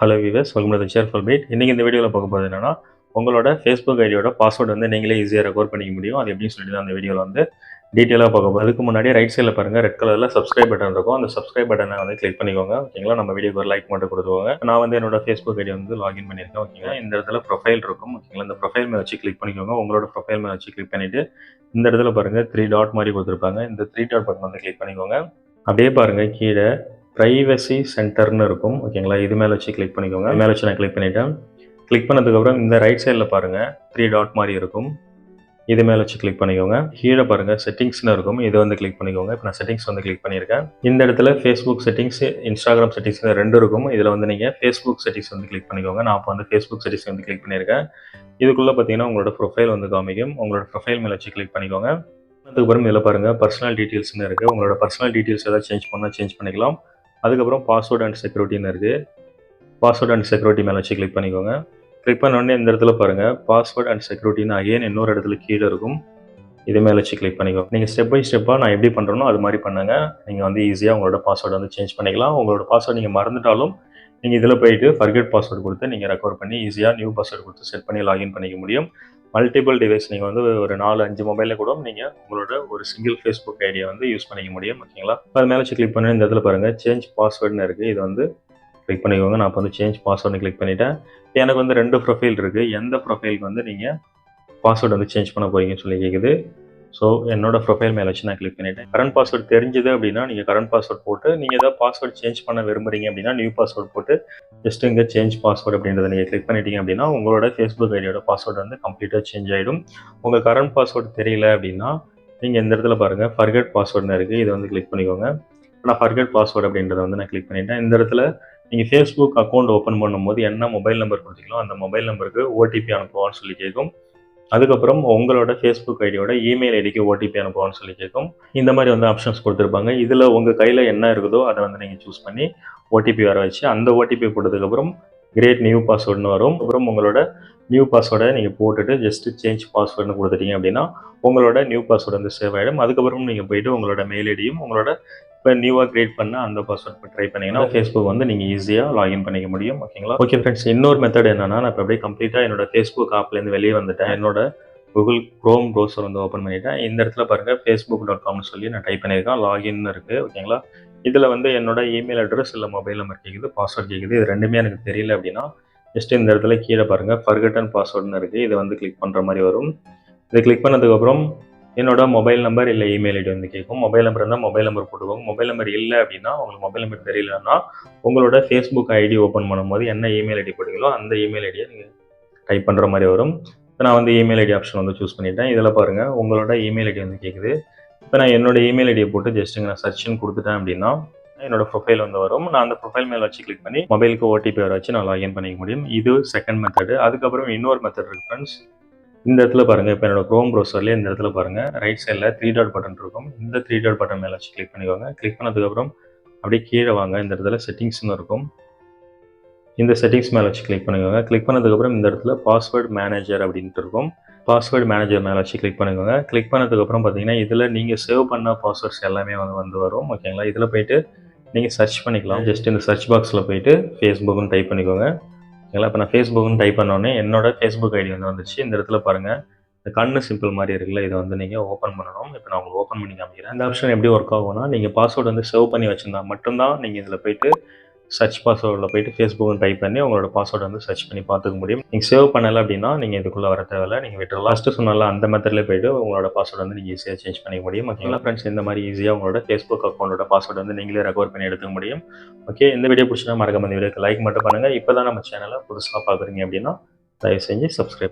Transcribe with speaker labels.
Speaker 1: Hello viewers welcome to ஷேர்ஃபுல் பீட் இன்றைக்கி இந்த வீடியோவில் பார்க்க போகிறது என்னென்னா உங்களோட ஃபேஸ்புக் ஐடியோட பாஸ்வேர்டு வந்து நீங்களே ஈஸியாக ரெக்கோர் பண்ணிக்க முடியும். அது எப்படின்னு சொல்லிட்டு அந்த வீடியோவில் வந்து டீட்டெயிலாக பார்க்க போகிறோம் அதுக்கு முன்னாடி ரைட் சைடில் பாருங்கள் ரெட் கலரில் சப்ஸ்கிரைப் பட்டன் இருக்கும். அந்த சப்ஸ்கிரைப் பட்டனை வந்து கிளிக் பண்ணிக்கோங்க. ஓகேங்களா நம்ம வீடியோக்கு ஒரு லைக் மட்டும் கொடுத்துக்கோங்க. நான் வந்து என்னோட ஃபேஸ்புக் ஐடி வந்து லாகின் பண்ணியிருக்கேன் ஓகேங்களா இந்த இடத்துல ப்ரொஃபைல் இருக்கும் ஓகேங்களா இந்த ப்ரொஃபைல் மேலே வச்சு கிளிக் பண்ணிக்கோங்க. உங்களோட ப்ரொஃபைல் மேலே வச்சு கிளிக் பண்ணிவிட்டு இந்த இடத்துல பாருங்கள் த்ரீ டாட் மாதிரி கொடுத்துருப்பாங்க. இந்த த்ரீ டாட் பட்டன் வந்து கிளிக் பண்ணிக்கோங்க. அப்படியே பாருங்கள் கீழே ப்ரைவசி சென்டர்னு இருக்கும். ஓகேங்களா இது மேலே வச்சு கிளிக் பண்ணிக்கோங்க. மேலே வச்சு நான் கிளிக் பண்ணிட்டேன். கிளிக் பண்ணதுக்கப்புறம் இந்த ரைட் சைடில் பாருங்கள் த்ரீ டாட் மாதிரி இருக்கும். இது மேலே வச்சு கிளிக் பண்ணிக்கோங்க. கீழே பாருங்கள் செட்டிங்ஸ்னு இருக்கும். இது வந்து கிளிக் பண்ணிக்கோங்க. இப்போ நான் செட்டிங்ஸ் வந்து கிளிக் பண்ணியிருக்கேன். இந்த இடத்துல ஃபேஸ்புக் செட்டிங்ஸ் இன்ஸ்டாகிராம் செட்டிங்ஸ் ரெண்டு இருக்கும். இதில் வந்து நீங்கள் ஃபேஸ்புக் செட்டிங்ஸ் வந்து கிளிக் பண்ணிக்கோங்க. நான் இப்போ வந்து ஃபேஸ்புக் செட்டிங்ஸ் வந்து கிளிக் பண்ணியிருக்கேன். இதுக்குள்ளே பார்த்தீங்கன்னா உங்களோட ப்ரொஃபைல் வந்து காமிக்கும். உங்களோட ப்ரொஃபைல் மேலே வச்சு கிளிக் பண்ணிக்கோங்க. அதுக்கப்புறம் இதில் பாருங்கள் பர்சனல் டீட்டெயில்ஸ்னு இருக்குது உங்களோட பர்சனல் டீட்டெயில்ஸ் ஏதாவது சேஞ்ச் பண்ணால் சேஞ்ச் பண்ணிக்கலாம். அதுக்கப்புறம் பாஸ்வேர்ட் அண்ட் செக்யூரிட்டின்னு இருக்குது பாஸ்வேர்ட் அண்ட் செக்யூரிட்டி மேலே வச்சு கிளிக் பண்ணிக்கோங்க. கிளிக் பண்ண உடனே இந்த இடத்துல பாருங்கள் பாஸ்வேர்ட் அண்ட் செக்யூரிட்டின்னு அகைன் இன்னொரு இடத்துல கீழே இருக்கும். இது மேலே வச்சு கிளிக் பண்ணிக்கோங்க. நீங்கள் ஸ்டெப் பை ஸ்டெப்பாக நான் எப்படி பண்ணுறனோ அது மாதிரி பண்ணுங்க. நீங்கள் வந்து ஈஸியாக உங்களோட பாஸ்வேர்டு வந்து சேஞ்ச் பண்ணிக்கலாம். உங்களோட பாஸ்வேர்டு நீங்கள் மறந்துட்டாலும் நீங்கள் இதில் போயிட்டு ஃபர்கெட் பாஸ்வேர்டு கொடுத்து நீங்கள் ரெக்கவர் பண்ணி ஈஸியாக நியூ பாஸ்வேர்டு கொடுத்து செட் பண்ணி லாகின் பண்ணிக்க முடியும். மல்டிபிள் டிவைஸ் நீங்கள் வந்து ஒரு நாலு அஞ்சு மொபைலில் கூட நீங்கள் உங்களோட ஒரு சிங்கிள் ஃபேஸ்புக் ஐடியா வந்து யூஸ் பண்ணிக்க முடியும் ஓகேங்களா அது மேலே வச்சு கிளிக் பண்ணி இந்த இடத்துல பாருங்கள் சேஞ்ச் பாஸ்வேர்டுன்னு இருக்குது இது வந்து கிளிக் பண்ணிக்கோங்க. நான் இப்போ வந்து சேஞ்ச் பாஸ்வேர்டு கிளிக் பண்ணிவிட்டேன் எனக்கு வந்து ரெண்டு ப்ரொஃபைல் இருக்குது எந்த ப்ரொஃபைலுக்கு வந்து நீங்கள் பாஸ்வேர்டு வந்து சேஞ்ச் பண்ண போகிறீங்கன்னு சொல்லி கேட்குது ஸோ என்னோட ப்ரொஃபைல் மேலே வச்சு நான் கிளிக் பண்ணிட்டேன். கரண்ட் பாஸ்வேர்டு தெரிஞ்சது அப்படின்னா நீங்கள் கரண்ட் பாஸ்வேர்ட் போட்டு நீங்கள் ஏதாவது பாஸ்வேர்டு சேஞ்ச் பண்ண விரும்புறீங்க அப்படின்னா நியூ பாஸ்வேர்ட் போட்டு ஜஸ்ட் இங்கே சேஞ்ச் பாஸ்வேர்டு அப்படின்றத நீங்கள் கிளிக் பண்ணிட்டீங்க அப்படின்னா உங்களோட ஃபேஸ்புக் ஐடியோட பாஸ்வேர்டு வந்து கம்ப்ளீட்டாக சேஞ்ச் ஆகிடும் உங்கள் கரண்ட் பாஸ்வேர்டு தெரியல அப்படின்னா நீங்கள் இந்த இடத்துல பாருங்கள் ஃபர்கெட் பாஸ்வேர்டுன்னு இருக்குது இதை வந்து கிளிக் பண்ணிக்கோங்க. நான் ஃபர்கெட் பாஸ்வேர்டு அப்படின்றத வந்து நான் கிளிக் பண்ணிட்டேன். இந்த இடத்துல நீங்கள் ஃபேஸ்புக் அக்கௌண்ட் ஓப்பன் பண்ணும்போது என்ன மொபைல் நம்பர் கொடுத்தீங்களோ அந்த மொபைல் நம்பருக்கு ஓடிபி அனுப்புவான்னு சொல்லி கேட்கும். அதுக்கப்புறம் உங்களோட ஃபேஸ்புக் ஐடியோட இமெயில் ஐடிக்கு ஓடிபி அனுப்புவான்னு சொல்லி கேட்கும். இந்த மாதிரி வந்து ஆப்ஷன்ஸ் கொடுத்துருப்பாங்க. இதில் உங்கள் கையில் என்ன இருக்குதோ அதை வந்து நீங்கள் சூஸ் பண்ணி ஓடிபி வர வச்சு அந்த ஓடிபி கொடுத்ததுக்கப்புறம் கிரேட் நியூ பாஸ்வேர்டுன்னு வரும். அப்புறம் உங்களோட நியூ பாஸ்வேர்டை நீங்கள் போட்டுட்டு ஜஸ்ட் சேஞ்ச் பாஸ்வேர்டுன்னு கொடுத்துட்டீங்க அப்படின்னா உங்களோட நியூ பாஸ்வேர்டு வந்து சேவ் ஆகிடும் அதுக்கப்புறம் நீங்கள் போயிட்டு உங்களோட மெயில் ஐடியும் உங்களோட இப்போ நியூவாக கிரியேட் பண்ண அந்த பாஸ்வேர்ட் ட்ரை பண்ணீங்கன்னா ஃபேஸ்புக் வந்து நீங்கள் ஈஸியாக லாகின் பண்ணிக்க முடியும். ஓகேங்களா ஓகே ஃப்ரெண்ட்ஸ் இன்னொரு மெத்தட் என்னன்னா நான் இப்போ அப்படியே கம்ப்ளீட்டாக என்னோட ஃபேஸ்புக் ஆப்லேருந்து வெளியே வந்துட்டேன். என்னோட கூகுள் க்ரோம் ப்ரௌசர் வந்து ஓப்பன் பண்ணிட்டேன். இந்த இடத்துல பாருங்கள் ஃபேஸ்புக் டாட் காம்னு சொல்லி நான் டைப் பண்ணியிருக்கேன். லாகின் இருக்குது ஓகேங்களா இதில் வந்து என்னோட இமெயில் அட்ரஸ் இல்லை மொபைல் நம்பர் கேட்குது பாஸ்வேர்ட் கேட்குது இது ரெண்டுமே எனக்கு தெரியல அப்படின்னா ஜஸ்ட் இந்த இடத்துல கீழே பாருங்கள் ஃபர்கட்டன் பாஸ்வேர்டுன்னு இருக்குது இதை வந்து கிளிக் பண்ணுற மாதிரி வரும். இதை கிளிக் பண்ணதுக்கப்புறம் என்னோட மொபைல் நம்பர் இல்லை இமெயில் ஐடி வந்து கேட்கும் மொபைல் நம்பர் இருந்தால் மொபைல் நம்பர் போட்டுக்கோங்க. மொபைல் நம்பர் இல்லை அப்படின்னா உங்களுக்கு மொபைல் நம்பர் தெரியலன்னா உங்களோட ஃபேஸ்புக் ஐடி ஓப்பன் பண்ணும்போது என்ன இமெயில் ஐடி போட்டீங்களோ அந்த இமெயில் ஐடியை நீங்கள் டைப் பண்ணுற மாதிரி வரும். இப்போ நான் வந்து இமெயில் ஐடி ஆப்ஷன் வந்து சூஸ் பண்ணிட்டேன். இதில் பாருங்கள் உங்களோட இமெயில் ஐடி வந்து கேட்குது இப்போ நான் என்னோட இமெயில் ஐடியை போட்டு ஜஸ்ட் நான் சர்ச்னு கொடுத்துட்டேன் அப்படின்னா என்னோட ப்ரொஃபைல் வந்து வரும். நான் அந்த ப்ரொஃபைல் மேலே வச்சு கிளிக் பண்ணி மொபைலுக்கு ஓடிபி வர வச்சு நான் லாகின் பண்ணிக்க முடியும். இது செகண்ட் மெத்தடு அதுக்கப்புறம் இன்னொரு மெத்தட் இருக்கு ஃப்ரெண்ட்ஸ் இந்த இடத்துல பாருங்கள் இப்போ என்னோட க்ரோம் ப்ரௌசர்லேயே இந்த இடத்துல பாருங்கள் ரைட் சைடில் த்ரீ டாட் பட்டன் இருக்கும். இந்த த்ரீ டாட் பட்டன் மேலே வச்சு கிளிக் பண்ணிக்கோங்க. கிளிக் பண்ணதுக்கப்புறம் அப்படியே கீழே வாங்க. இந்த இடத்துல செட்டிங்ஸ்னு இருக்கும். இந்த செட்டிங்ஸ் மேலே வச்சு கிளிக் பண்ணிக்கோங்க. கிளிக் பண்ணதுக்கப்புறம் இந்த இடத்துல பாஸ்வேர்டு மேனேஜர் அப்படின்ட்டு இருக்கும். பாஸ்வேர்டு மேனேஜர் மேலே வச்சு கிளிக் பண்ணிக்கோங்க. கிளிக் பண்ணதுக்கப்புறம் பார்த்தீங்கன்னா இதில் நீங்கள் சேவ் பண்ண பாஸ்வேர்ட்ஸ் எல்லாமே வந்து வந்து வரும். ஓகேங்களா இதில் போயிட்டு நீங்கள் சர்ச் பண்ணிக்கலாம். ஜஸ்ட் இந்த சர்ச் பாக்ஸில் போயிட்டு ஃபேஸ்புக்னு டைப் பண்ணிக்கோங்க. ஓகேங்களா இப்போ நான் ஃபேஸ்புக்னு டைப் பண்ணோடனே என்னோட ஃபேஸ்புக் ஐடி வந்து வந்துச்சு. இந்த இடத்துல பாருங்கள் இந்த கண்ணு சிம்பிள் மாதிரி இருக்குல்ல இதை வந்து நீங்கள் ஓப்பன் பண்ணணும். இப்போ நான் உங்களுக்கு ஓப்பன் பண்ணி காமிக்கிறேன். இந்த ஆப்ஷன் எப்படி ஒர்க் ஆகும்னா நீங்கள் பாஸ்வேர்டு வந்து சேவ் பண்ணி வச்சிருந்தா மட்டும்தான் நீங்கள் இதில் போயிட்டு சர்ச் பாஸ்வேர்டில் போயிட்டு ஃபேஸ்புக்னு டைப் பண்ணி உங்களோட பாஸ்வேர்டு வந்து சர்ச் பண்ணி பார்த்துக்க முடியும். நீங்கள் சேவ் பண்ணலை அப்படின்னா நீங்கள் இதுக்குள்ளே வர தேவையில்ல. நீங்கள் விட்டு லாஸ்ட்டு சொன்னால அந்த மெத்தட்லேயே போயிட்டு உங்களோட பாஸ்வேர்டு வந்து நீங்கள் ஈஸியாக சேஞ்ச் பண்ணிக்க முடியும். ஓகேங்களா ஃப்ரெண்ட்ஸ் இந்த மாதிரி ஈஸியாக உங்களோட ஃபேஸ்புக் அக்கௌண்ட்டோட பாஸ்வேர்டு வந்து நீங்களே ரெக்கவர் பண்ணி எடுத்துக்க முடியும். ஓகே இந்த வீடியோ பிடிச்சினா மறக்காம இந்த வீடியோக்கு லைக் மட்டும் பண்ணுங்கள் இப்போ தான் நம்ம சேனலை புதுசாக பார்க்குறீங்க அப்படின்னா தயவு செஞ்சு சப்ஸ்கிரைப்